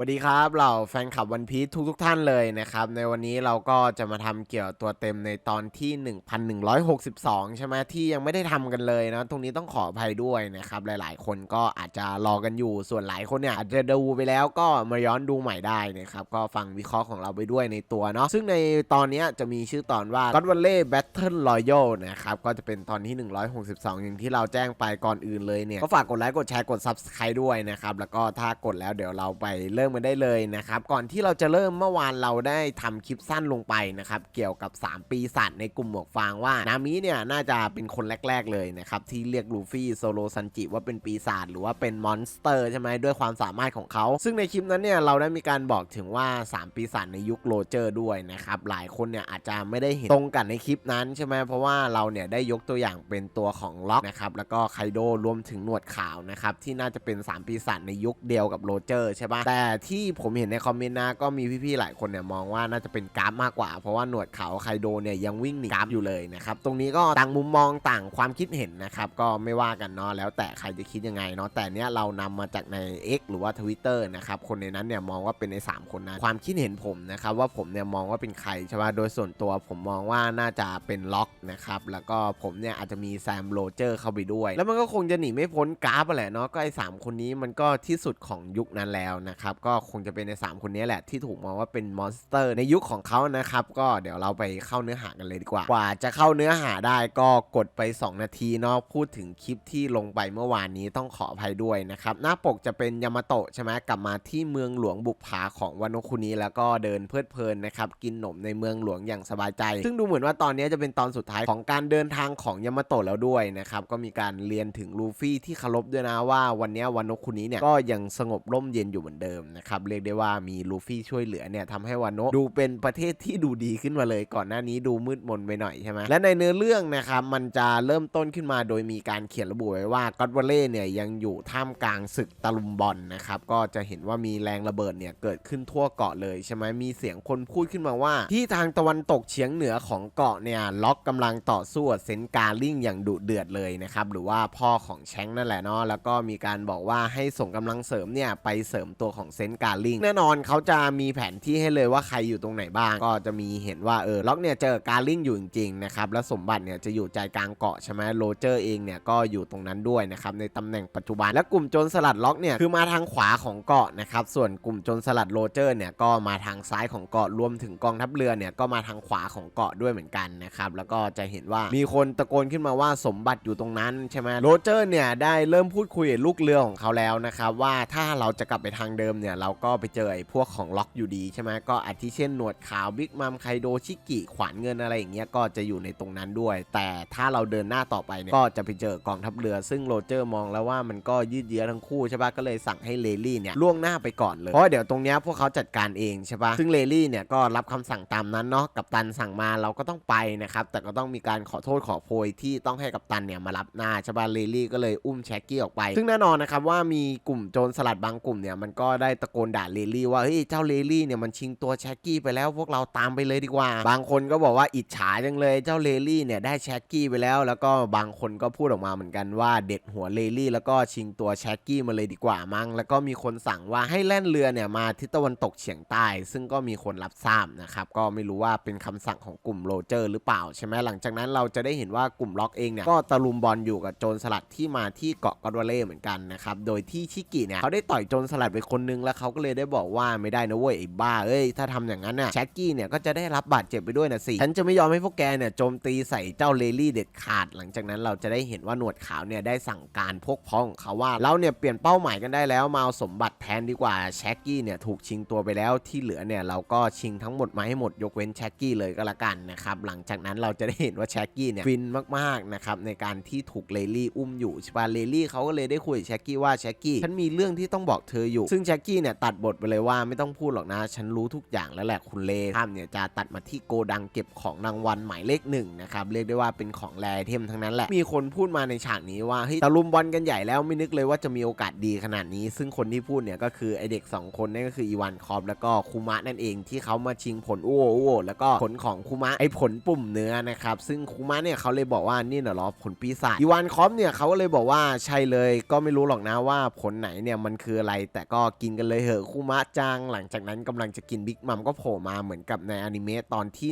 สวัสดีครับเหล่าแฟนคลับวันพี e ทุกทุกท่านเลยนะครับ ในวันนี้เราก็จะมาทำเกี่ยวกับตัวเต็มในตอนที่ 1162 ใช่ไหมที่ยังไม่ได้ทำกันเลยนะ ตรงนี้ต้องขออภัยด้วยนะครับ หลายๆ คนก็อาจจะรอกันอยู่ส่วนหลายคนเนี่ยอาจจะดูไปแล้วก็มาย้อนดูใหม่ได้นะครับ ก็ฟังวิเคราะห์ของเราไปด้วยในตัวเนาะซึ่งในตอนนี้จะมีชื่อตอนว่า God v a l l e y Battle Royal นะครับก็จะเป็นตอนที่ 162 อย่างที่เราแจ้งไปก่อนอื่นเลยเนี่ยก็ฝากกดไลค์กดแชร์กด Subscribe ด้วยนะครับแล้วก็ถ้ากดแล้วเดี๋ยวเราไปเริ่มกันได้เลยนะครับก่อนที่เราจะเริ่มเมื่อวานเราได้ทำคลิปสั้นลงไปนะครับเกี่ยวกับ 3 ปีศาจในกลุ่มหมวกฟางว่านามิเนี่ยน่าจะเป็นคนแรก ๆ เลยนะครับที่เรียกลูฟี่โซโลซันจิว่าเป็นปีศาจหรือว่าเป็นมอนสเตอร์ใช่ไหมด้วยความสามารถของเขา ซึ่งในคลิปนั้นเนี่ยเราได้มีการบอกถึงว่า 3 ปีศาจในยุคโรเจอร์ด้วยนะครับหลายคนเนี่ยอาจจะไม่ได้เห็นตรงกันในคลิปนั้นใช่ไหมเพราะว่าเราเนี่ยได้ยกตัวอย่างเป็นตัวของล็อกนะครับแล้วก็ไคโดรวมถึงหนวดขาวนะครับที่น่าจะเป็น 3 ปีศาจในยุคเดียวกับโรเจอร์ใช่ปะแต่ที่ผมเห็นในคอมเมนต์นะก็มีพี่ๆหลายคนเนี่ยมองว่าน่าจะเป็นกราฟมากกว่า เพราะว่าหนวดเขาไคโดเนี่ยยังวิ่งหนีกราฟอยู่เลยนะครับตรงนี้ก็ต่างมุมมองต่างความคิดเห็นนะครับก็ไม่ว่ากันเนาะแล้วแต่ใครจะคิดยังไงเนาะแต่เนี้ยเรานำมาจากใน X หรือว่า Twitter นะครับคนในนั้นเนี่ยมองว่าเป็นใน 3 คนนะความคิดเห็นผมนะครับว่าผมเนี่ยมองว่าเป็นใครใช่ไหมโดยส่วนตัวผมมองว่าน่าจะเป็นล็อกนะครับแล้วก็ผมเนี่ยอาจจะมีแซมโรเจอร์เข้าไปด้วย แล้วมันก็คงจะหนีไม่พ้นกราฟแหละเนาะก็ไอ้สามคนนี้มันก็ที่สุดของยุคนั้นแล้วนะครับก็็คงจะเป็นใน 3 คนนี้แหละที่ถูกมองว่าเป็นมอนสเตอร์ในยุคของเขานะครับ ก็เดี๋ยวเราไปเข้าเนื้อหากันเลยดีกว่า กว่าจะเข้าเนื้อหาได้ก็กดไป 2 นาทีเนาะพูดถึงคลิปที่ลงไปเมื่อวานนี้ต้องขออภัยด้วยนะครับ หน้าปกจะเป็นยามาโตะใช่ไหมกลับมาที่เมืองหลวงบุปผาของวานโนคุนิแล้วก็เดินเพลิดเพลินนะครับกินหนมในเมืองหลวงอย่างสบายใจ ซึ่งดูเหมือนว่าตอนนี้จะเป็นตอนสุดท้ายของการเดินทางของยามาโตะแล้วด้วยนะครับก็มีการเรียนถึงลูฟี่ที่เคารพด้วยนะว่าวันนี้วานโนคุนิเนี่ยก็ยังสงบร่มเย็นอยู่เหมือนเดิมนะครับเรียกได้ว่ามีลูฟี่ช่วยเหลือเนี่ยทำให้วานโนะดูเป็นประเทศที่ดูดีขึ้นมาเลยก่อนหน้านี้ดูมืดมนไปหน่อยใช่ไหมและในเนื้อเรื่องนะครับมันจะเริ่มต้นขึ้นมาโดยมีการเขียนระบุไว้ว่าก็อดวอลเล่เนี่ยยังอยู่ท่ามกลางศึกตะลุมบอลนะครับก็จะเห็นว่ามีแรงระเบิดเนี่ยเกิดขึ้นทั่วเกาะเลยใช่ไหมมีเสียงคนพูดขึ้นมาว่า ที่ทางตะวันตกเฉียงเหนือของเกาะเนี่ยล็อกกำลังต่อสู้เซนการลิงอย่างดุเดือดเลยนะครับหรือว่าพ่อของแชงนั่นแหละเนาะแล้วก็มีการบอกว่าให้ส่งกำลังเสริมเนี่ยไปเสริมตัวของเซนการลิงแน่นอนเขาจะมีแผนที่ให้เลยว่าใครอยู่ตรงไหนบ้าง ก็จะมีเห็นว่าเออล็อกเนี่ยเจอการลิงอยู่จริงๆนะครับแล้วสมบัติเนี่ยจะอยู่ใจกลางเกาะใช่ไหมโรเจอร์เองเนี่ยก็อยู่ตรงนั้นด้วยนะครับในตำแหน่งปัจจุบันและกลุ่มโจรสลัดล็อกเนี่ยคือมาทางขวาของเกาะนะครับส่วนกลุ่มโจรสลัดโรเจอร์เนี่ยก็มาทางซ้ายของเกาะรวมถึงกองทัพเรือเนี่ยก็มาทางขวาของเกาะด้วยเหมือนกันนะครับแล้วก็จะเห็นว่ามีคนตะโกนขึ้นมาว่าสมบัติอยู่ตรงนั้นใช่ไหมโรเจอร์เนี่ยได้เริ่มพูดคุยกับลูกเรือของเขาแล้วนะครับว่าถ้าเราจะกลับไปทางเดิมเนี่ยเราก็ไปเจอไอ้พวกของล็อกอยู่ดีใช่ไหมก็อาทิเช่นหนวดขาวบิ๊กมัมไคโดชิกิขวานเงินอะไรอย่างเงี้ยก็จะอยู่ในตรงนั้นด้วย แต่ถ้าเราเดินหน้าต่อไปเนี่ยก็จะไปเจอกองทัพเรือ ซึ่งโรเจอร์มองแล้วว่ามันก็ยืดเยื้อทั้งคู่ใช่ปะก็เลยสั่งให้เลลี่เนี่ยล่วงหน้าไปก่อนเลยเพราะเดี๋ยวตรงเนี้ยพวกเขาจัดการเองใช่ปะซึ่งเลลี่เนี่ยก็รับคำสั่งตามนั้นเนาะกับตันสั่งมาเราก็ต้องไปนะครับแต่ก็ต้องมีการขอโทษขอโพยที่ต้องให้กับตันเนี่ยมารับหน้าใช่ปะเลลี่ก็เลยอุ้มแช็กกี้ออกไป ซึ่งแน่นอนนะครับว่ามีกลุ่มโจรสลัดบางกลุ่มเนี่ยมันก็ได้ตะโกนด่าเลลี่ว่าเฮ้ยเจ้าเลลี่เนี่ยมันชิงตัวแชกกี้ไปแล้วพวกเราตามไปเลยดีกว่า บางคนก็บอกว่าอิจฉาจังเลยเจ้าเลลี่เนี่ยได้แชกกี้ไปแล้ว แล้วก็บางคนก็พูดออกมาเหมือนกันว่าเด็ดหัวเลลี่ แล้วก็ชิงตัวแชกกี้มาเลยดีกว่ามั้งแล้วก็มีคนสั่งว่าให้แล่นเรือเนี่ยมาทิศตะวันตกเฉียงใต้ ซึ่งก็มีคนรับทราบนะครับก็ไม่รู้ว่าเป็นคำสั่งของกลุ่มโรเจอร์หรือเปล่าใช่ไหมหลังจากนั้นเราจะได้เห็นว่ากลุ่มล็อกเองเนี่ยก็ตะลุมบอลอยู่กับโจรสลัดที่มาที่เกาะกอดวาเล่เหมือนกันนะครับโดยที่ชิกิเนี่ยเขาได้ต่อยโจรสลัดไปคนนึงแล้วเขาก็เลยได้บอกว่าไม่ได้นะเว้ยไอ้บ้าเอ้ยถ้าทำอย่างนั้นน่ะแช็กกี้เนี่ยก็จะได้รับบาดเจ็บไปด้วยนะสิฉันจะไม่ยอมให้พวกแกเนี่ยโจมตีใส่เจ้าเลลี่เด็ดขาด หลังจากนั้นเราจะได้เห็นว่าหนวดขาวเนี่ยได้สั่งการพวกพ้องเขาว่าเราเนี่ยเปลี่ยนเป้าหมายกันได้แล้วมาเอาสมบัติแทนดีกว่าแช็กกี้เนี่ยถูกชิงตัวไปแล้วที่เหลือเนี่ยเราก็ชิงทั้งหมดมาให้หมดยกเว้นแช็กกี้เลยก็แล้วกันนะครับหลังจากนั้นเราจะได้เห็นว่าแช็กกี้เนี่ยฟินมากๆนะครับในการที่ถูกเลลี่อุ้มอยู่ใช่ปะเลลี่เขาก็เลยได้คุยแช็กกี้ว่าแช็กกี้ฉันมีเรื่องที่ต้องบอกเธออยู่ ซึ่งแช็กกี้เนี่ยตัดบทไปเลยว่าไม่ต้องพูดหรอกนะ ฉันรู้ทุกอย่างแล้วแหละคุณเลภาพเนี่ยจะตัดมาที่โกดังเก็บของรางวัลหมายเลขหนึ่งนะครับเรียกได้ว่าเป็นของแรเทมทั้งนั้นแหละมีคนพูดมาในฉากนี้ว่าเฮ้ยตะลุมบอลกันใหญ่แล้วไม่นึกเลยว่าจะมีโอกาสดีขนาดนี้ ซึ่งคนที่พูดเนี่ยก็คือไอเด็ก 2 คนนั่นก็คืออีวานคอปแล้วก็คูมะนั่นเองที่เขามาชิงผลอ้วอ้แล้วก็ผลของคูมะไอผลปุ่มเนื้อนะครับซึ่งคูมะเนี่ยเขาเลยบอกว่านี่นะหรอผลปีศาจอีวานคอปเนี่ยเขาก็เลยบอกว่าใช่เลย ก็ไม่รู้หรอกนะว่าผลไหนเนี่ยมันคืออะไรแต่ก็กินกันเลยเหอะคุมะจัง หลังจากนั้นกำลังจะกินบิ๊กมัมก็โผล่มาเหมือนกับในอนิเมะตอนที่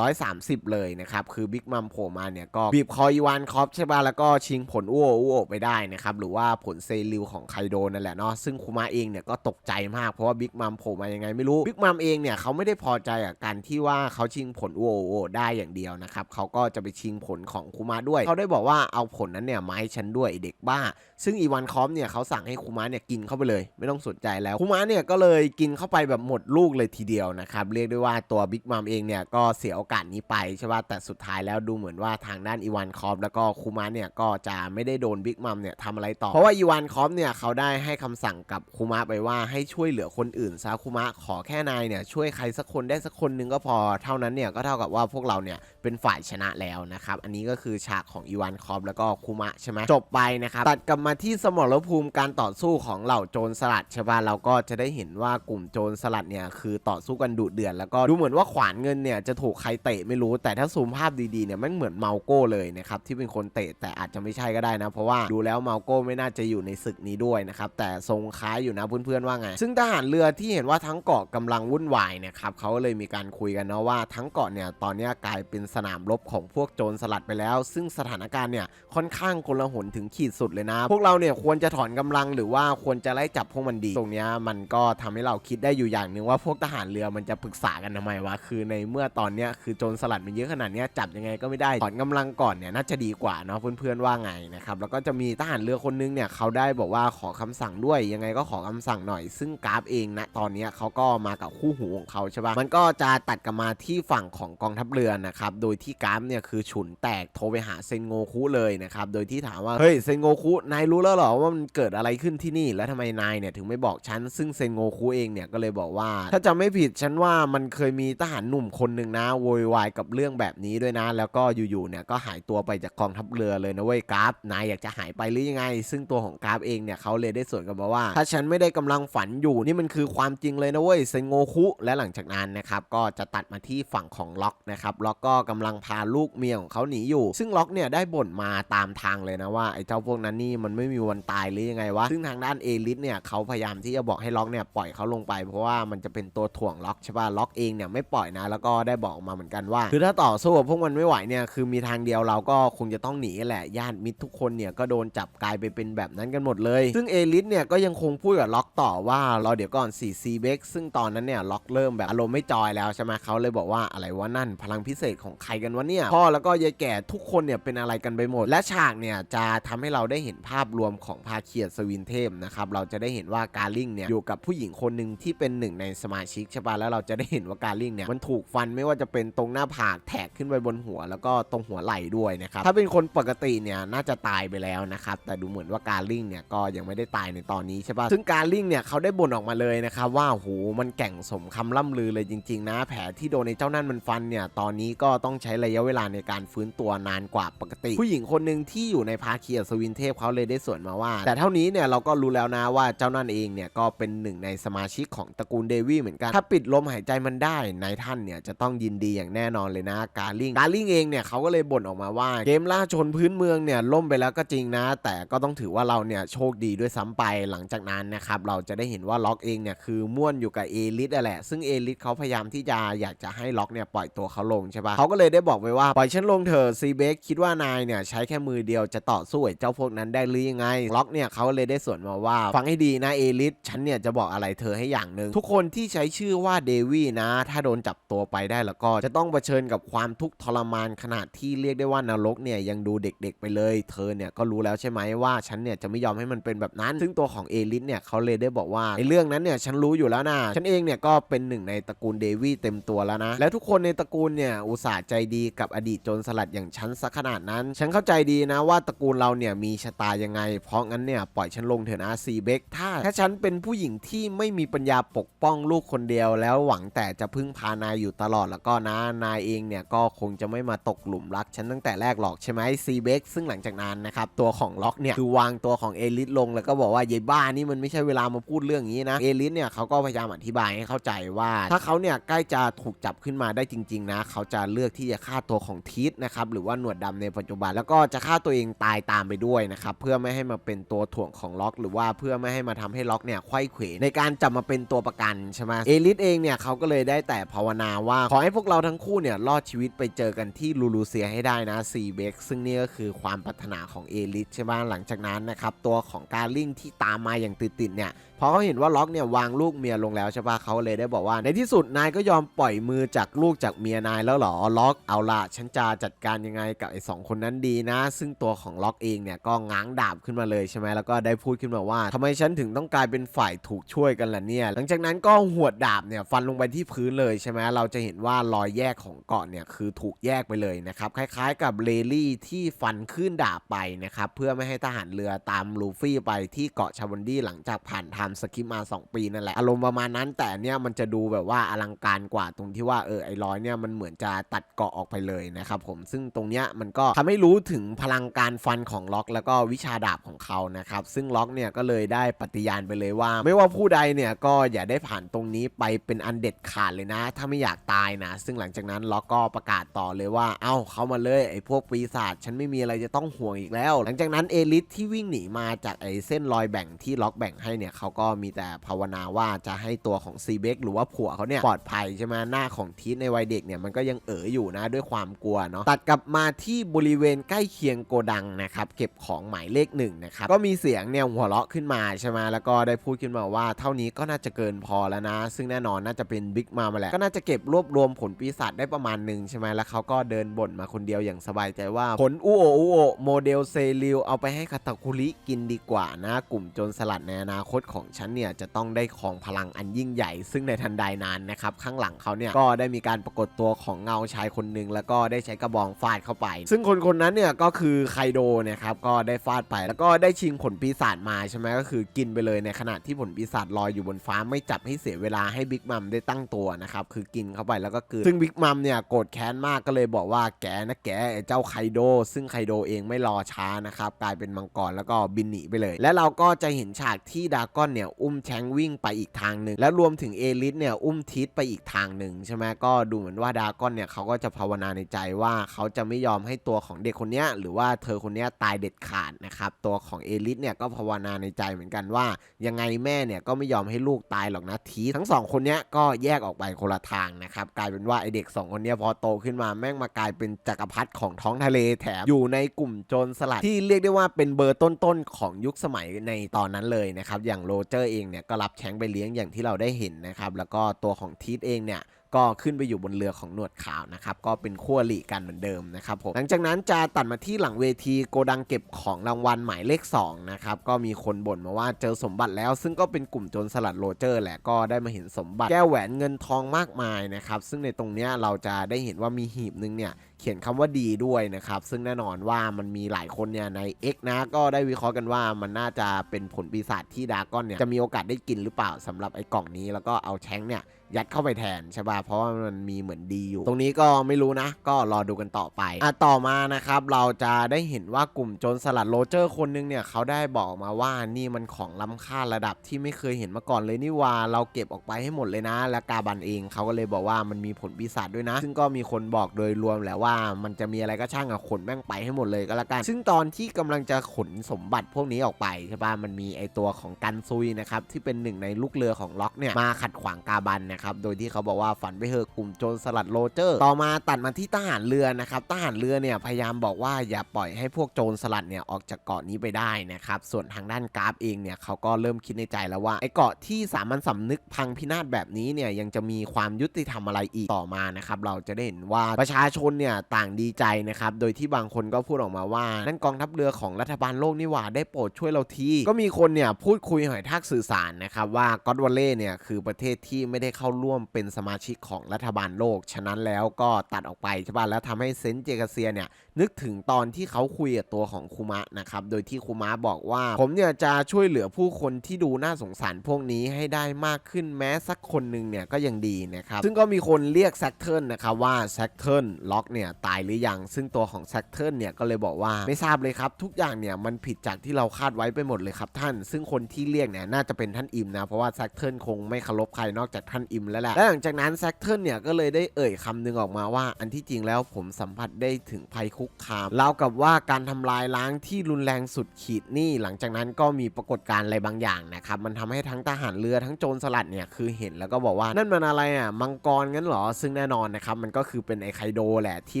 1130 เลยนะครับ คือบิ๊กมัมโผล่มาเนี่ยก็บีบคออีวานคอปใช่ป่ะแล้วก็ชิงผลอ้วอ้วไปได้นะครับ หรือว่าผลเซริลของไคโดนั่นแหละเนาะซึ่งคุมะเองเนี่ยก็ตกใจมากเพราะว่าบิ๊กมัมโผล่มายังไงไม่รู้บิ๊กมัมเองเนี่ยเขาไม่ได้พอใจกับการที่ว่าเขาชิงผลอ้วอ้วได้อย่างเดียวนะครับเขาก็จะไปชิงผลของคุมะด้วยเขาได้บอกว่าเอาผลนั้นเนี่ยมาให้ฉันด้วยเด็กบ้า ซึ่งอีวานคอปเนี่ยเขาสั่งให้คุมะเนี่ยกินเข้าไปเลย ไม่ต้องสนใจแล้วคุมะเนี่ยก็เลยกินเข้าไปแบบหมดลูกเลยทีเดียวนะครับ เรียกได้ว่าตัวบิ๊กมัมเองเนี่ยก็เสียโอกาสนี้ไปใช่ป่ะแต่สุดท้ายแล้วดูเหมือนว่าทางด้านอีวานคอปแล้วก็คุมะเนี่ยก็จะไม่ได้โดนบิ๊กมัมเนี่ยทำอะไรต่อ เพราะว่าอีวานคอปเนี่ยเขาได้ให้คำสั่งกับคุมะไปว่าให้ช่วยเหลือคนอื่นซะคุมะขอแค่นายเนี่ยช่วยใครสักคนได้สักคนหนึงก็พอเท่านั้นเนี่ยก็เท่ากับว่าพวกเราเนี่ยเป็นฝ่ายชนะแล้วนะครับอันนี้ก็คือฉากของอีวานคอปแล้วก็คุมะใช่ไหมจบไปนะครับตัดกลับมาที่สมรภูมิการต่อสู้ของเหล่าโจรสลัดใช่ป่ะเราก็จะได้เห็นว่ากลุ่มโจรสลัดเนี่ยคือต่อสู้กันดุเดือดแล้วก็ดูเหมือนว่าขวานเงินเนี่ยจะถูกใครเตะไม่รู้แต่ถ้าซูมภาพดีๆเนี่ยมันเหมือนเมาโก้เลยนะครับที่เป็นคนเตะแต่อาจจะไม่ใช่ก็ได้นะเพราะว่าดูแล้วเมาโก้ไม่น่าจะอยู่ในศึกนี้ด้วยนะครับแต่ทรงคล้ายอยู่นะเพื่อนๆว่าไง ซึ่งทหารเรือที่เห็นว่าทั้งเกาะกำลังวุ่นวายเนี่ยครับเขาก็เลยมีการคุยกันนะว่าทั้งเกาะเนี่ยตอนนี้กลายเป็นสนามรบของพวกโจรสลัดไปแล้ว ซึ่งสถานการณ์เนี่ยค่อนข้างกลหนถึงขีดสุดเลยนะ พวกเราเนี่ยควรจะถอนกำลังหรือว่าควรจะไล่จับพวกมันดีตรงเนี้ยมันก็ทำให้เราคิดได้อยู่อย่างหนึ่งว่าพวกทหารเรือมันจะปรึกษากันทำไมวะคือในเมื่อตอนเนี้ยคือโจรสลัดมันเยอะขนาดเนี้ยจับยังไงก็ไม่ได้ถอนกำลังก่อนเนี่ยน่าจะดีกว่าเนาะเพื่อนๆว่าไงนะครับแล้วก็จะมีทหารเรือคนนึงเนี่ยเขาได้บอกว่าขอคำสั่งด้วยยังไงก็ขอคำสั่งหน่อย ซึ่งกราฟเองนะตอนเนี้ยเขาก็มากับคู่หูของเขาใช่ปะมันก็จะตัดกลับมาที่ฝั่งของกองทัพเรือนะครับโดยที่กราฟเนี่ยคือฉุนแตกโทรไปหาเซนโงคุเลยนะครับโดยที่ถามว่าเฮ้ยเซนโงคุนายรู้แล้วเหรอว่ามันเกิดอะไรขึ้นที่นี่แล้วทำไมนายเนี่ยถึงไม่บอกฉันซึ่งเซนโงคุเองเนี่ยก็เลยบอกว่า ถ้าจำไม่ผิดฉันว่ามันเคยมีทหารหนุ่มคนหนึ่งนะโวยวายกับเรื่องแบบนี้ด้วยนะ แล้วก็อยู่ๆเนี่ยก็หายตัวไปจากกองทัพเรือเลยนะเว้ยกราฟนายอยากจะหายไปหรือยังไง ซึ่งตัวของกราฟเองเนี่ยเขาเลยได้สวนกลับมาว่า ถ้าฉันไม่ได้กำลังฝันอยู่นี่มันคือความจริงเลยนะเว้ยเซนโงคุและหลังจากนั้นนะครับก็จะตัดมาที่ฝั่งของล็อกนะครับล็อกก็กำลังพาลูกเมียของเขาหนีอยู่ ซึ่งล็อกเนี่ยได้บ่นมาตามทางเลยนะว่าไอ้เจ้าพวกนั้นนี่มันไม่มีวันตายหรือยังไงวะซึ่งทางด้านเอลิสเนี่ยเขาพยายามทจะบอกให้ล็อกเนี่ยปล่อยเขาลงไป เพราะว่ามันจะเป็นตัวถ่วงล็อกใช่ป่ะล็อกเองเนี่ยไม่ปล่อยนะ แล้วก็ได้บอกมาเหมือนกันว่า คือถ้าต่อสู้กับพวกมันไม่ไหวเนี่ยคือมีทางเดียวเราก็คงจะต้องหนีแหละญาติมิตรทุกคนเนี่ยก็โดนจับกลายไปเป็นแบบนั้นกันหมดเลย ซึ่งเอลิสเนี่ยก็ยังคงพูดกับล็อกต่อว่ารอเดี๋ยวก่อน4 c ีเบกซึ่งตอนนั้นเนี่ยล็อกเริ่มแบบอารมณ์ไม่จอยแล้วใช่ไหมเขาเลยบอกว่าอะไรวะนั่นพลังพิเศษของใครกันวะเนี่ยพ่อแล้วก็ยายแก่ทุกคนเนี่ยเป็นอะไรกันไปหมด และฉากเนี่ยจะทำให้เราได้เห็นภาพรวมของภาเคียดสวินเทพนะครับเราจะได้เห็นว่าการลิงเนี่ยอยู่กับผู้หญิงคนหนึ่งที่เป็นหนึ่งในสมาชิกใช่ปะแล้วเราจะได้เห็นว่าการลิงเนี่ยมันถูกฟันไม่ว่าจะเป็นตรงหน้าผากแถกขึ้นไปบนหัว แล้วก็ตรงหัวไหล่ด้วยนะครับถ้าเป็นคนปกติเนี่ยน่าจะตายไปแล้วนะครับแต่ดูเหมือนว่าการลิงเนี่ยก็ยังไม่ได้ตายในตอนนี้ใช่ปะซึ่งการลิงเนี่ยเขาได้บ่นออกมาเลยนะครับว่าโหมันแก่งสมคำล่ำลือเลยจริง ๆ นะ แผลที่โดนในเจ้านั่นมันฟันเนี่ยตอนนี้ก็ต้องใช้ระยะเวลาในการฟื้นตัวนานกว่าปกติ ผู้หญิงคนหนึ่งที่อยู่ในภาคียสวินเทพเขาเลยได้สวนมาว่า แต่เท่านี้เนี่ยเราก็รู้แล้วนะว่าเจ้านั่นเองเนี่ยก็เป็นหนึ่งในสมาชิกของตระกูลเดวี่เหมือนกัน ถ้าปิดลมหายใจมันได้นายท่านเนี่ยจะต้องยินดีอย่างแน่นอนเลยนะการลิงการลิงเองเนี่ยเขาก็เลยบ่นออกมาว่าเกมล่าชนพื้นเมืองเนี่ยล่มไปแล้วก็จริงนะ แต่ก็ต้องถือว่าเราเนี่ยโชคดีด้วยซ้ำไปหลังจากนั้นนะครับเราจะได้เห็นว่าล็อกเองเนี่ยคือม่วนอยู่กับเอลิสแหละ ซึ่งเอลิสเขาพยายามที่จะอยากจะให้ล็อกเนี่ยปล่อยตัวเขาลงใช่ปะเขาก็เลยได้บอกไปว่าปล่อยฉันลงเถอะซีเบกคิดว่านายเนี่ยใช้แค่มือเดียวจะต่อสู้ไอ้เจ้าพวกนั้นได้หรือยังไงล็อกเนี่ยเขาเลยได้สวนมาว่าฟังให้ดีนะเอลิสฉันเนี่ยจะบอกอะไรเธอให้อย่างหนึ่งทุกคนที่ใช้ชื่อว่าเดวี่นะ ถ้าโดนจับตัวไปได้แล้วก็จะต้องเผชิญกับความทุกข์ทรมานขนาดที่เรียกได้ว่านรกเนี่ยยังดูเด็กๆไปเลย เธอเนี่ยก็รู้แล้วใช่ไหมว่าฉันเนี่ยจะไม่ยอมให้มันเป็นแบบนั้น ซึ่งตัวของเอลิสเนี่ยเขาเลยได้บอกว่าในเรื่องนั้นเนี่ยฉันรู้อยู่แล้วนะฉันเองเนี่ยก็เป็นหนึ่งในตระกูลเดวี่เต็มตัวแล้วนะและทุกคนในตระกูลเนี่ยอุตส่าห์ใจดีกับอดีตโจรสลัดอย่างฉันสักขนาดนั้น ฉันเข้าใจดีนะว่าตระกูลเราเนี่ยมีชะตายังไง เพราะงั้นเนี่ยปล่อยฉันลงเถอะนะซีเบกถ้าถ้าฉันเป็น็นผู้หญิงที่ไม่มีปัญญาปกป้องลูกคนเดียวแล้วหวังแต่จะพึ่งพานายอยู่ตลอดแล้วก็นะนายเองเนี่ยก็คงจะไม่มาตกหลุมรักฉันตั้งแต่แรกหรอกใช่ไหมซีเบกซึ่งหลังจากนั้นนะครับตัวของล็อกเนี่ยคือวางตัวของเอลิสลงแล้วก็บอกว่าเยบ้านี่มันไม่ใช่เวลามาพูดเรื่องนี้นะเอลิสเนี่ยเขาก็พยายามอธิบายให้เข้าใจว่า ถ้าเขาเนี่ยใกล้จะถูกจับขึ้นมาได้จริง ๆ นะ เขาจะเลือกที่จะฆ่าตัวของทีสนะครับหรือว่าหนวดดำในปัจจุบัน แล้วก็จะฆ่าตัวเองตายตามไปด้วยนะครับเพื่อไม่ให้มาเป็นตัวถ่วงของล็อก หรือว่าเพื่อไม่ให้มาทำให้ล็อกเนี่ยเนี่ยไขว้เขวในการจับมาเป็นตัวประกันใช่ไหมเอลิสเองเนี่ยเขาก็เลยได้แต่ภาวนาว่า ขอให้พวกเราทั้งคู่เนี่ยรอดชีวิตไปเจอกันที่ลูลูเซียให้ได้นะซีเบกซึ่งนี่ก็คือความปรารถนาของเอลิสใช่ไหมหลังจากนั้นนะครับตัวของการลิงที่ตามมาอย่างติดๆเนี่ยพอเขาเห็นว่าล็อกเนี่ยวางลูกเมียลงแล้วใช่ปะเขาเลยได้บอกว่า ในที่สุดนายก็ยอมปล่อยมือจากลูกจากเมียนายแล้วหรอล็อกเอาละฉันจะจัดการยังไงกับไอ้สองคนนั้นดีนะ ซึ่งตัวของล็อกเองเนี่ยก็ง้างดาบขึ้นมาเลยใช่ไหมแล้วก็ได้พูดขึ้นมาว่าทำไมฉันถึงต้องกลายเป็นฝ่ายถูกช่วยกันล่ะเนี่ย หลังจากนั้นก็หวดดาบเนี่ยฟันลงไปที่พื้นเลยใช่ไหมเราจะเห็นว่ารอยแยกของเกาะเนี่ยคือถูกแยกไปเลยนะครับคล้ายๆกับเลลี่ที่ฟันขึ้นดาบไปนะครับเพื่อไม่ให้ทหารเรือตามลูฟี่ไปที่เกาะชาวันดี้หลังจากผ่านไทม์สกิปมา 2 ปีนั่นแหละอารมณ์ประมาณนั้น แต่เนี่ยมันจะดูแบบว่าอลังการกว่าตรงที่ว่าเออไอ้ร้อยเนี่ยมันเหมือนจะตัดเกาะออกไปเลยนะครับผมซึ่งตรงเนี้ยมันก็ทำให้รู้ถึงพลังการฟันของล็อก แล้วก็วิชาดาบของเขานะครับซึ่งล็อกเนี่ยก็เลยได้ปฏิญาณไปเลยว่า ไม่ว่าผู้ใดเนี่ยก็อย่าได้ผ่านตรงนี้ไปเป็นอันเด็ดขาดเลยนะ ถ้าไม่อยากตายนะ ซึ่งหลังจากนั้นล็อกก็ประกาศต่อเลยว่า เอ้าเข้ามาเลยไอ้พวกปีศาจฉันไม่มีอะไรจะต้องห่วงอีกแล้ว หลังจากนั้นเอลิสที่วิ่งหนีมาจากไอ้เส้นรอยแบ่งที่ล็อกแบ่งให้เนี่ยเขาก็มีแต่ภาวนาว่าจะให้ตัวของซีเบกหรือว่าผัวเขาเนี่ยปลอดภัยใช่ไหมหน้าของทีสในวัยเด็กเนี่ยมันก็ยังเอ๋ออยู่นะด้วยความกลัวเนาะตัดกลับมาที่บริเวณใกล้เคียงโกดังนะครับเก็บของหมายเลขหนึ่งนะครับก็มีเสียงเนี่ยหัวเราะขึ้นมาใช่ไหมแล้วก็ได้พูดขึ้นมาว่าเท่านี้ก็น่าจะเกินพอแล้วนะ ซึ่งแน่นอนน่าจะเป็นบิ๊กมามาแหละก็น่าจะเก็บรวบรวมผลปีศาจได้ประมาณหนึ่งใช่ไหมแล้วเขาก็เดินบ่นมาคนเดียวอย่างสบายใจว่า ผลอูโออูโอโมเดลเซริลเอาไปให้คาตาคุริกินดีกว่านะ กลุ่มโจรสลัดในอนาคตของฉันเนี่ยจะต้องได้ของพลังอันยิ่งใหญ่ ซึ่งในทันใดนั้นนะครับข้างหลังเขาเนี่ยก็ได้มีการปรากฏตัวของเงาชายคนหนึ่งแล้วก็ได้ใช้กระบองฟาดเข้าไป ซึ่งคนคนนั้นเนี่ยก็คือไคโดนี่ยครับก็ได้ฟาดไปแล้วก็ได้ชิงผลปีศาจมาใช่ไหมก็คือกินไปเลยในขณะที่ผลปีศาจลอยอยู่บนฟ้าไม่จับให้เสียเวลาให้บิ๊กมัมได้ตั้งตัวนะครับคือกินเข้าไปแล้วก็คือซึ่งบิ๊กมัมเนี่ยโกรธแค้นมากก็เลยบอกว่าแกนะแกเจ้าไคโด ซึ่งไคโดเองไม่รอช้านะครับกลายเป็นมังกรแล้วก็บินหนีไปเลย และเราก็จะเห็นฉากที่ดากอนเนี่ยอุ้มแชงวิ่งไปอีกทางหนึ่งและรวมถึงเอลิสเนี่ยอุ้มทิสไปอีกทางหนึ่งใช่ไหมก็ดูเหมือนว่าดากอนเนี่ยเขาก็จะภาวนาในใจว่าเขาจะไม่ยอมให้ตัวของเด็กคนนี้หรือว่าเธอคนนี้ตายเด็ดขาดนะครับตัวของเอลิสเนี่ยก็ภาวนาในใจเหมือนกันว่ายังไงแม่เนี่ยก็ไม่ยอมให้ลูกตายหรอกนะทีทั้งสองคนเนี้ยก็แยกออกไปคนละทางนะครับกลายเป็นว่าไอเด็กสองคนเนี้ยพอโตขึ้นมาแม่งมากลายเป็นจักรพรรดิของท้องทะเลแถมอยู่ในกลุ่มโจรสลัดที่เรียกได้ว่าเป็นเบอร์ต้นๆของยุคสมัยในตอนนั้นเลยนะครับอย่างโรเจอร์เองเนี่ยก็รับแชงไปเลี้ยงอย่างที่เราได้เห็นนะครับแล้วก็ตัวของทีสเองเนี่ยก็ขึ้นไปอยู่บนเรือของหนวดขาวนะครับก็เป็นขั้วหลีกันเหมือนเดิมนะครับผมหลังจากนั้นจะตัดมาที่หลังเวทีโกดังเก็บของรางวัลหมายเลข2นะครับก็มีคนบ่นมาว่าเจอสมบัติแล้ว ซึ่งก็เป็นกลุ่มโจรสลัดโรเจอร์แหละก็ได้มาเห็นสมบัติแก้วแหวนเงินทองมากมายนะครับซึ่งในตรงเนี้ยเราจะได้เห็นว่ามีหีบหนึงเนี่ย เขียนคำว่าดีด้วยนะครับ ซึ่งแน่นอนว่ามันมีหลายคนเนี่ยใน X นะก็ได้วิเคราะห์กันว่ามันน่าจะเป็นผลปีศาจที่ดากอนเนี่ยจะมีโอกาสได้กินหรือเปล่าสำหรับไอ้กล่องนี้แล้วก็เอาแชงเนี่ยยัดเข้าไปแทนใช่ป่ะเพราะว่ามันมีเหมือนดีอยู่ ตรงนี้ก็ไม่รู้นะ ก็รอดูกันต่อไปอะต่อมานะครับเราจะได้เห็นว่ากลุ่มโจรสลัดโรเจอร์คนนึงเนี่ยเขาได้บอกมาว่านี่มันของล้ำค่าระดับที่ไม่เคยเห็นมาก่อนเลยนี่ว่าเราเก็บออกไปให้หมดเลยนะ และกาบันเองเขาก็เลยบอกว่ามันมีผลปีศาจด้วยนะ ซึ่งก็มีคนบอกโดยรวมแหละว่ามันจะมีอะไรก็ช่างอะขนแม่งไปให้หมดเลยก็แล้วกัน ซึ่งตอนที่กำลังจะขนสมบัติพวกนี้ออกไปใช่ป่ะมันมีไอตัวของกันซุยนะครับที่เป็นหนึ่งในลูกเรือของล็อกเนี่ยมาขัดขวางกาบันนะครับโดยที่เขาบอกว่าฝันไปเถอะกลุ่มโจรสลัดโรเจอร์ ต่อมาตัดมาที่ทหารเรือนะครับทหารเรือเนี่ยพยายามบอกว่าอย่าปล่อยให้พวกโจรสลัดเนี่ยออกจากเกาะนี้ไปได้นะครับส่วนทางด้านกราฟเองเนี่ยเขาก็เริ่มคิดในใจแล้วว่าไอเกาะที่สามัญสำนึกพังพินาศแบบนี้เนี่ยยังจะมีความยุติธรรมอะไรอีกต่อมานะครับเราจะได้เห็นว่าประชาชนเนี่ยต่างดีใจนะครับ โดยที่บางคนก็พูดออกมาว่า นั่นกองทัพเรือของรัฐบาลโลกนี่หว่าได้โปรดช่วยเราที ก็มีคนเนี่ยพูดคุยหอยทากสื่อสารนะครับว่าก็อดวอลเล่เนี่ยคือประเทศที่ไม่ได้เข้าร่วมเป็นสมาชิกของรัฐบาลโลก ฉะนั้นแล้วก็ตัดออกไปใช่ป่ะแล้วทำให้เซนเจกาเซียเนี่ยนึกถึงตอนที่เขาคุยกับตัวของคูมะนะครับโดยที่คูมะบอกว่า ผมเนี่ยจะช่วยเหลือผู้คนที่ดูน่าสงสารพวกนี้ให้ได้มากขึ้นแม้สักคนหนึ่งเนี่ยก็ยังดีนะครับซึ่งก็มีคนเรียกแซกเทิลนะครับว่าแซกเทิลล็อกเนี่ยเนี่ยตายหรือยัง ซึ่งตัวของแซกเทิลเนี่ยก็เลยบอกว่าไม่ทราบเลยครับ ทุกอย่างเนี่ยมันผิดจากที่เราคาดไว้ไปหมดเลยครับท่าน ซึ่งคนที่เรียกเนี่ยน่าจะเป็นท่านอิมนะ เพราะว่าแซกเทิลคงไม่เคารพใครนอกจากท่านอิมแล้วแหละและหลังจากนั้นแซกเทิลเนี่ยก็เลยได้เอ่ยคำหนึงออกมาว่า อันที่จริงแล้วผมสัมผัสได้ถึงภัยคุกคามราวกับว่าการทำลายล้างที่รุนแรงสุดขีดนี่หลังจากนั้นก็มีปรากฏการณ์อะไรบางอย่างนะครับมันทำให้ทั้งทหารเรือทั้งโจรสลัดเนี่ยคือเห็นแล้วก็บอกว่านั่นมันอะไรอะมังกรงั้นเหรอซึ่งแน่นอนนะครับมันก็คือเป็นไอไคโดแหละที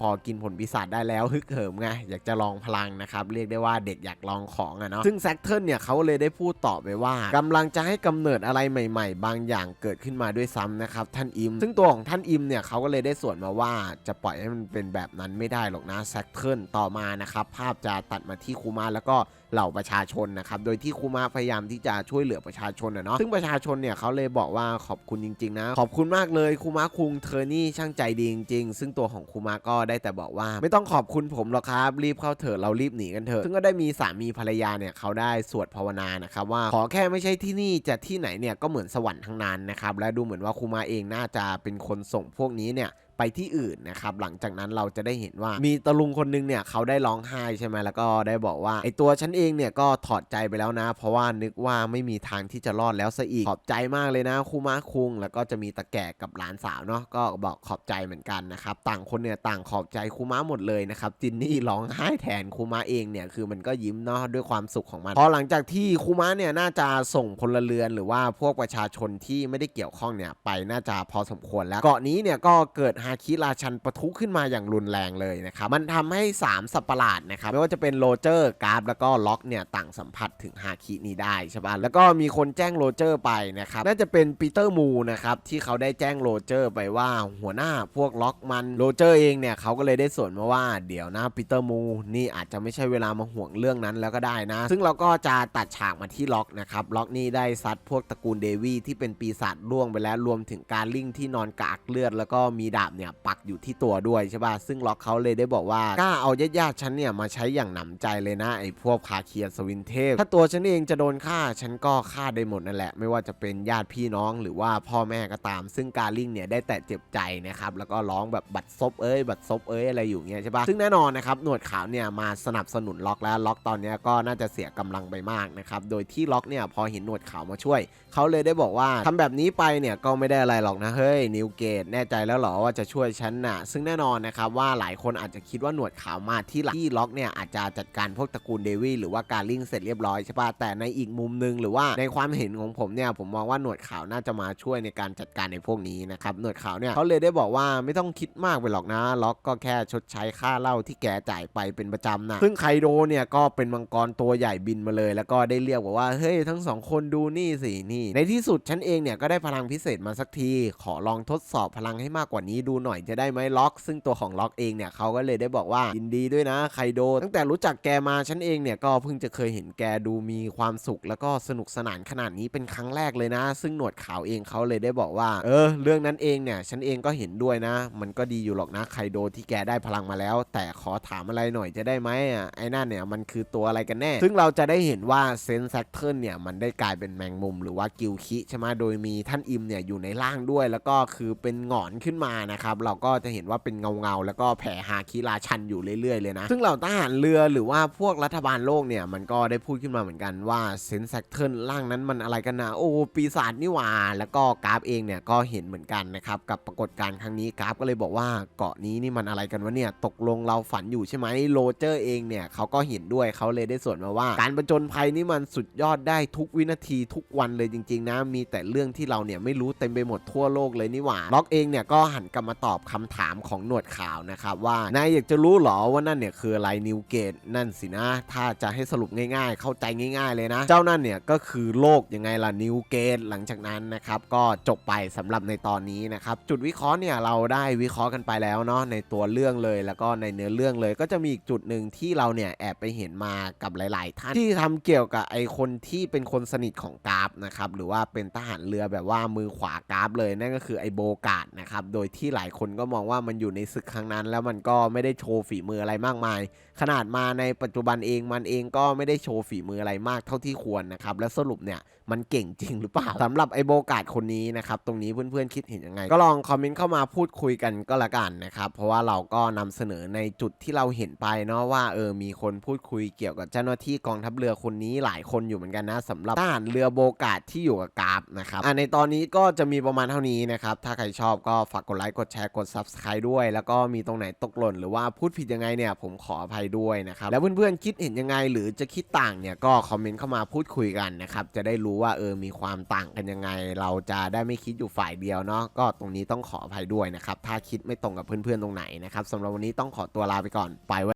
พอกินผลปีศาจได้แล้วฮึกเหิมไงอยากจะลองพลังนะครับเรียกได้ว่าเด็กอยากลองของอะเนาะซึ่งแซกเทิลเนี่ยเขาเลยได้พูดต่อไปว่ากำลังจะให้กำเนิดอะไรใหม่ ๆ บางอย่างเกิดขึ้นมาด้วยซ้ำนะครับท่านอิม ซึ่งตัวของท่านอิมเนี่ยเขาก็เลยได้สวนมาว่าจะปล่อยให้มันเป็นแบบนั้นไม่ได้หรอกนะแซกเทิลต่อมานะครับภาพจะตัดมาที่คูมาแล้วก็เหล่าประชาชนนะครับโดยที่คูมาพยายามที่จะช่วยเหลือประชาชนอะเนาะซึ่งประชาชนเนี่ยเขาเลยบอกว่าขอบคุณจริงๆนะขอบคุณมากเลยคูมาคุงเธอนี่ช่างใจดีจริงๆ ซึ่งตัวของคูมาก็ได้แต่บอกว่า ไม่ต้องขอบคุณผมหรอกครับรีบเข้าเถอะเรารีบหนีกันเถอะซึ่งก็ได้มีสามีภรรยาเนี่ยเขาได้สวดภาวนานะครับว่าขอแค่ไม่ใช่ที่นี่จะที่ไหนเนี่ยก็เหมือนสวรรค์ทั้งนั้นนะครับและดูเหมือนว่าคูมาเองน่าจะเป็นคนส่งพวกนี้เนี่ย ไปที่อื่นนะครับหลังจากนั้นเราจะได้เห็นว่ามีตะลุงคนนึงเนี่ยเขาได้ร้องไห้ใช่ไหมแล้วก็ได้บอกว่าไอตัวฉันเองเนี่ยก็ถอดใจไปแล้วนะ เพราะว่านึกว่าไม่มีทางที่จะรอดแล้วซะอีกขอบใจมากเลยนะคูมาคุง แล้วก็จะมีตะแก่กับหลานสาวเนาะก็บอกขอบใจเหมือนกันนะครับต่างคนเนี่ยต่างขอบใจคูมาหมดเลยนะครับจินนี่ร้องไห้แทนคูมาเองเนี่ยคือมันก็ยิ้มเนาะด้วยความสุขของมันพอหลังจากที่คูมาเนี่ยน่าจะส่งพลเรือนหรือว่าพวกประชาชนที่ไม่ได้เกี่ยวข้องเนี่ยไปน่าจะพอสมควรแล้วเกาะนี้เนี่ยก็เกิดฮาคิราชันปะทุขึ้นมาอย่างรุนแรงเลยนะครับมันทำให้ 3 สัตว์ประหลาดนะครับไม่ว่าจะเป็นโรเจอร์กราฟแล้วก็ล็อกเนี่ยต่างสัมผัสถึงฮาคินี้ได้ใช่ป่ะแล้วก็มีคนแจ้งโรเจอร์ไปนะครับน่าจะเป็นปีเตอร์มูนะครับที่เขาได้แจ้งโรเจอร์ไปว่าหัวหน้าพวกล็อกมันโรเจอร์เองเนี่ยเขาก็เลยได้สวนมาว่าเดี๋ยวนะปีเตอร์มูนี่อาจจะไม่ใช่เวลามาห่วงเรื่องนั้นแล้วก็ได้นะ ซึ่งเราก็จะตัดฉากมาที่ล็อกนะครับล็อกนี่ได้ซัดพวกตระกูลเดวี่ที่เป็นปีศาจร่วงไปแล้วรวมถึงการลิงที่นอนกากเลือด แล้วก็มีดาบเนี่ยปักอยู่ที่ตัวด้วยใช่ป่ะซึ่งล็อกเขาเลยได้บอกว่ากล้าเอาญาติๆฉันเนี่ยมาใช้อย่างหนำใจเลยนะไอ้พวกคาเคียสวินเทพ ถ้าตัวฉันเองจะโดนฆ่าฉันก็ฆ่าได้หมดนั่นแหละ ไม่ว่าจะเป็นญาติพี่น้องหรือว่าพ่อแม่ก็ตาม ซึ่งการลิงเนี่ยได้แต่เจ็บใจนะครับแล้วก็ร้องแบบบัดซบเอ้ยบัดซบเอ้ยอะไรอยู่เงี้ยใช่ป่ะซึ่งแน่นอนนะครับหนวดขาวเนี่ยมาสนับสนุนล็อกแล้วล็อกตอนนี้ก็น่าจะเสียกำลังไปมากนะครับโดยที่ล็อกเนี่ยพอเห็นหนวดขาวมาช่วยเขาเลยได้บอกว่าทำแบบนี้ไปเนี่ยก็ไม่ได้อะไรหรอกนะเฮ้ยนิวเกตแน่ใจแล้วหรอว่าจะช่วยฉันน่ะซึ่งแน่นอนนะครับว่าหลายคนอาจจะคิดว่าหนวดขาวมาที่หลังที่ล็อกเนี่ยอาจจะจัดการพวกตระกูลเดวี่หรือว่าการลิงเสร็จเรียบร้อยใช่ปะแต่ในอีกมุมหนึงหรือว่าในความเห็นของผมเนี่ยผมมองว่าหนวดขาวน่าจะมาช่วยในการจัดการในพวกนี้นะครับหนวดขาวเนี่ยเขาเลยได้บอกว่าไม่ต้องคิดมากไปหรอกนะล็อกก็แค่ชดใช้ค่าเหล้าที่แกจ่ายไปเป็นประจำนะซึ่งไคโดเนี่ยก็เป็นมังกรตัวใหญ่บินมาเลย แล้วก็ได้เรียกบอกว่าเฮ้ยทั้งสองคนดูนี่สินี่ในที่สุดฉันเองเนี่ยก็ได้พลังพิเศษมาสักที ขอลองทดสอบพลังให้มากกว่านี้ดูหน่อยจะได้ไหมล็อก ซึ่งตัวของล็อกเองเนี่ยเขาก็เลยได้บอกว่ายินดีด้วยนะไคโด ตั้งแต่รู้จักแกมาฉันเองเนี่ยก็เพิ่งจะเคยเห็นแกดูมีความสุข แล้วก็สนุกสนานขนาดนี้เป็นครั้งแรกเลยนะ ซึ่งหนวดขาวเองเขาเลยได้บอกว่า เออ เรื่องนั้นเองเนี่ยฉันเองก็เห็นด้วยนะ มันก็ดีอยู่หรอกนะไคโดที่แกได้พลังมาแล้ว แต่ขอถามอะไรหน่อยจะได้ไหมอะไอ้นั่นเนี่ยมันคือตัวอะไรกันแน่ ซึ่งเราจะได้เห็นว่าเซนแซคเทิลเนี่ยมันได้กลายเป็นแมงมุม หรือว่ากิลคิใช่ไหมโดยมีท่านอิมเนี่ยอยู่ในร่างด้วย แล้วก็คือเป็นหงอนขึ้นมานะครับเราก็จะเห็นว่าเป็นเงาเงาแล้วก็แผ่หาคิราชันอยู่เรื่อยๆเลยนะ ซึ่งเหล่าทหารเรือหรือว่าพวกรัฐบาลโลกเนี่ยมันก็ได้พูดขึ้นมาเหมือนกันว่าเซนแซคเทิลร่างนั้นมันอะไรกันนะโอ้ปีศาจนี่หว่า แล้วก็กราฟเองเนี่ยก็เห็นเหมือนกันนะครับกับปรากฏการณ์ครั้งนี้กราฟก็เลยบอกว่าเกาะนี้นี่มันอะไรกันวะเนี่ยตกลงเราฝันอยู่ใช่ไหมโรเจอร์เองเนี่ยเขาก็เห็นด้วยเขาเลยได้ส่วนมาว่า การประจนภัยนี่มันสุดยอดได้ทุกวินาทีทุกวันเลยจริง ๆ นะ มีแต่เรื่องที่เราเนี่ยไม่รู้เต็มไปหมดทั่วโลกเลยนี่หว่าล็อกเองเนี่ยก็หันกลับมาตอบคำถามของหนวดขาวนะครับว่านายอยากจะรู้หรอว่านั่นเนี่ยคืออะไรนิวเกตนั่นสินะ ถ้าจะให้สรุปง่ายๆ เข้าใจง่าย ๆเลยนะ เจ้านั่นเนี่ยก็คือโลกยังไงล่ะนิวเกตหลังจากนั้นนะครับก็จบไปสำหรับในตอนนี้นะครับจุดวิเคราะห์เนี่ยเราได้วิเคราะห์กันไปแล้วเนาะในตัวเรื่องเลยแล้วก็ในเนื้อเรื่องเลยก็จะมีอีกจุดหนึ่งที่เราเนี่ยแอบไปเห็นมากับหลาย ๆ ท่านที่ทำเกี่ยวกับไอคนที่เป็นคนสนิทของกราฟนะครับหรือว่าเป็นทหารเรือแบบว่ามือขวากราฟเลยนั่นก็คือไอโบกาดนะครับโดยที่หลายคนก็มองว่ามันอยู่ในศึกครั้งนั้น แล้วมันก็ไม่ได้โชว์ฝีมืออะไรมากมาย ขนาดมาในปัจจุบันเองมันเองก็ไม่ได้โชว์ฝีมืออะไรมากเท่าที่ควรนะครับ และสรุปเนี่ย มันเก่งจริงหรือเปล่าสำหรับไอโบกาดคนนี้นะครับตรงนี้เพื่อนๆคิดเห็นยังไง ก็ลองคอมเมนต์เข้ามาพูดคุยกันก็แล้วกันนะครับเพราะว่าเราก็นำเสนอในจุดที่เราเห็นไปเนาะว่าเออมีคนพูดคุยเกี่ยวกับเจ้าหน้าที่กองทัพเรือคนนี้หลายคนอยู่เหมือนกันนะสำหรับทหารเรือโบกาดที่อยู่กับกราฟนะครับอ่าในตอนนี้ก็จะมีประมาณเท่านี้นะครับถ้าใครชอบก็ฝากกดไลค์กดแชร์กด subscribe ด้วย แล้วก็มีตรงไหนตกหล่น หรือว่าพูดผิดยังไงเนี่ยผมขออภัยด้วยนะครับแล้วเพื่อนๆคิดเห็นยังไงหรือจะคิดต่างเนี่ยก็คอมเมนต์เข้ามาพูดคุยกันนะครับจะได้รู้ว่าเออมีความต่างกันยังไง เราจะได้ไม่คิดอยู่ฝ่ายเดียวเนาะก็ตรงนี้ต้องขออภัยด้วยนะครับ ถ้าคิดไม่ตรงกับเพื่อนๆตรงไหนนะครับสำหรับวันนี้ต้องขอตัวลาไปก่อนไปไว้